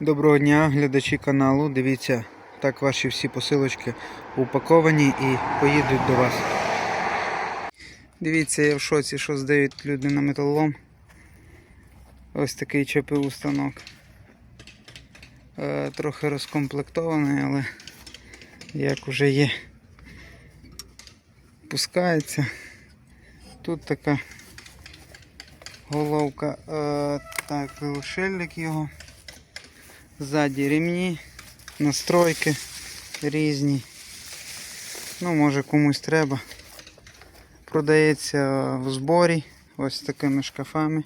Доброго дня, глядачі каналу. Дивіться, так ваші всі посилочки упаковані і поїдуть до вас. Дивіться, я в шоці, що здають люди на металолом. Ось такий ЧПУ станок. Е, трохи розкомплектований, але як уже є, пускається. Тут така головка, е, так, вилушельник його. Ззаді ремні, настройки різні. Ну, може комусь треба. Продається в зборі ось такими шкафами.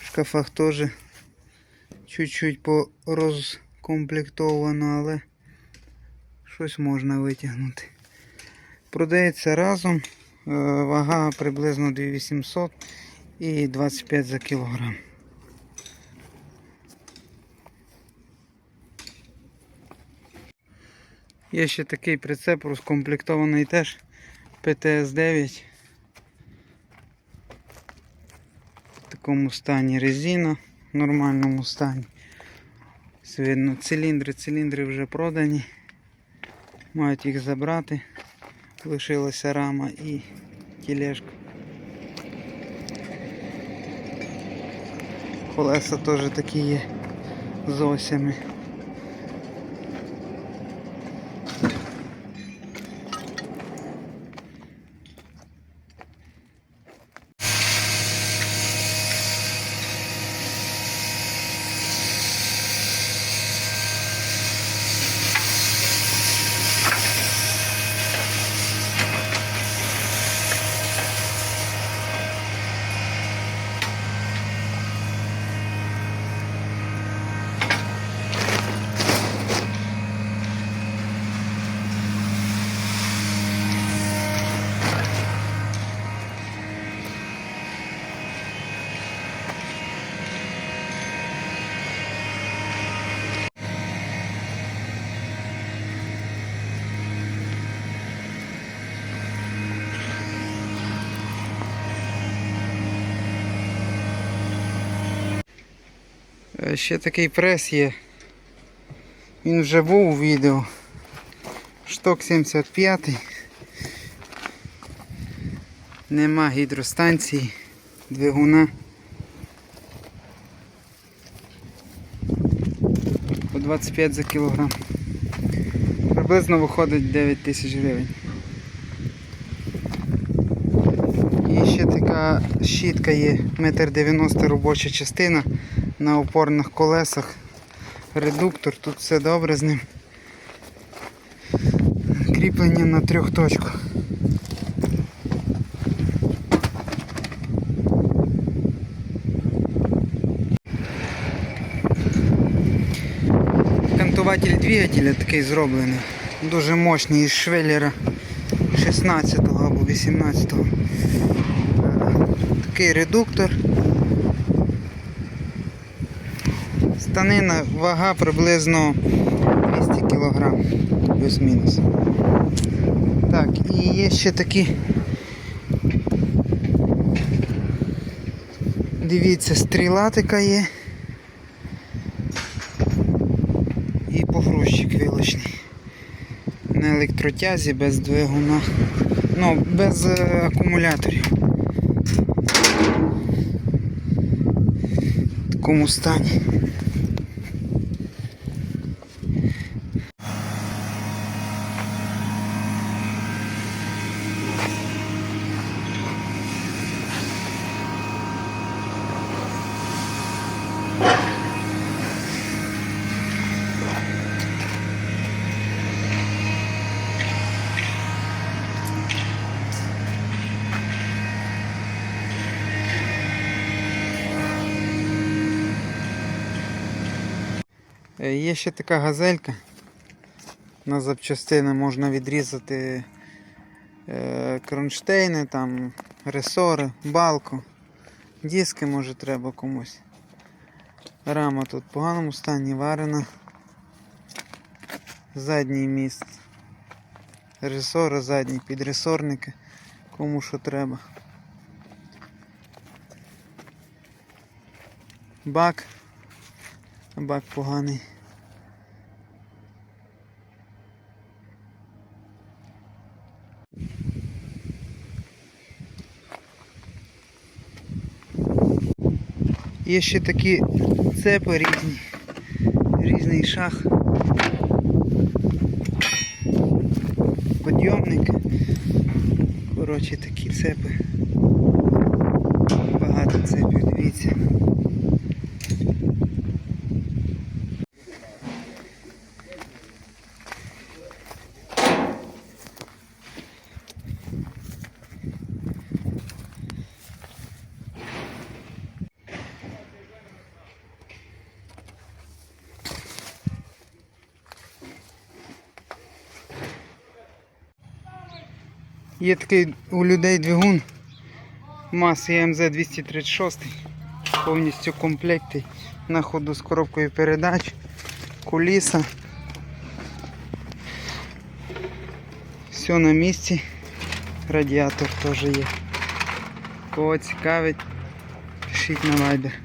В шкафах теж чуть-чуть порозкомплектовано, але щось можна витягнути. Продається разом. е, Вага приблизно 2800 і 25 за кілограм. Є ще такий прицеп розкомплектований теж ПТС-9. В такому стані резина в нормальному стані. Видно, циліндри, циліндри вже продані. Мають їх забрати. Лишилася рама і тілешка. Колеса теж такі є з осями. Ще такий прес є. Він вже був у відео. Шток 75. Нема гідростанції, двигуна. По 25 за кілограм. Приблизно виходить 9 тисяч гривень. І ще така щітка є, метр 90 робоча частина на опорних колесах. Редуктор, тут все добре з ним. Кріплення на трьох точках. Кантуватель двигателя такий зроблений. Дуже мощний із швеллера 16-го або 18-го. Такий редуктор. Станина вага приблизно 200 кг, плюс-мінус. Так, і є ще такі. Дивіться, стріла така є. І погрузчик вилочний. На електротязі без двигуна. Ну, без е, акумуляторів. В такому стані. Є ще така газелька. На запчастини можна відрізати е, кронштейни, там, ресори, балку, диски може треба комусь. Рама тут в поганому стані варена. Задній міст. Ресори, задні підресорники, кому що треба. Бак Бак поганий. Є ще такі цепи різні, різний шах. Подйомник. Коротше такі цепи. Багато цепів, дивіться. Є такий у людей двигун маси МЗ 236 повністю в комплекті на ходу з коробкою передач, куліса. Все на місці. Радіатор теж є. Кого цікавить, пишіть на вайбер.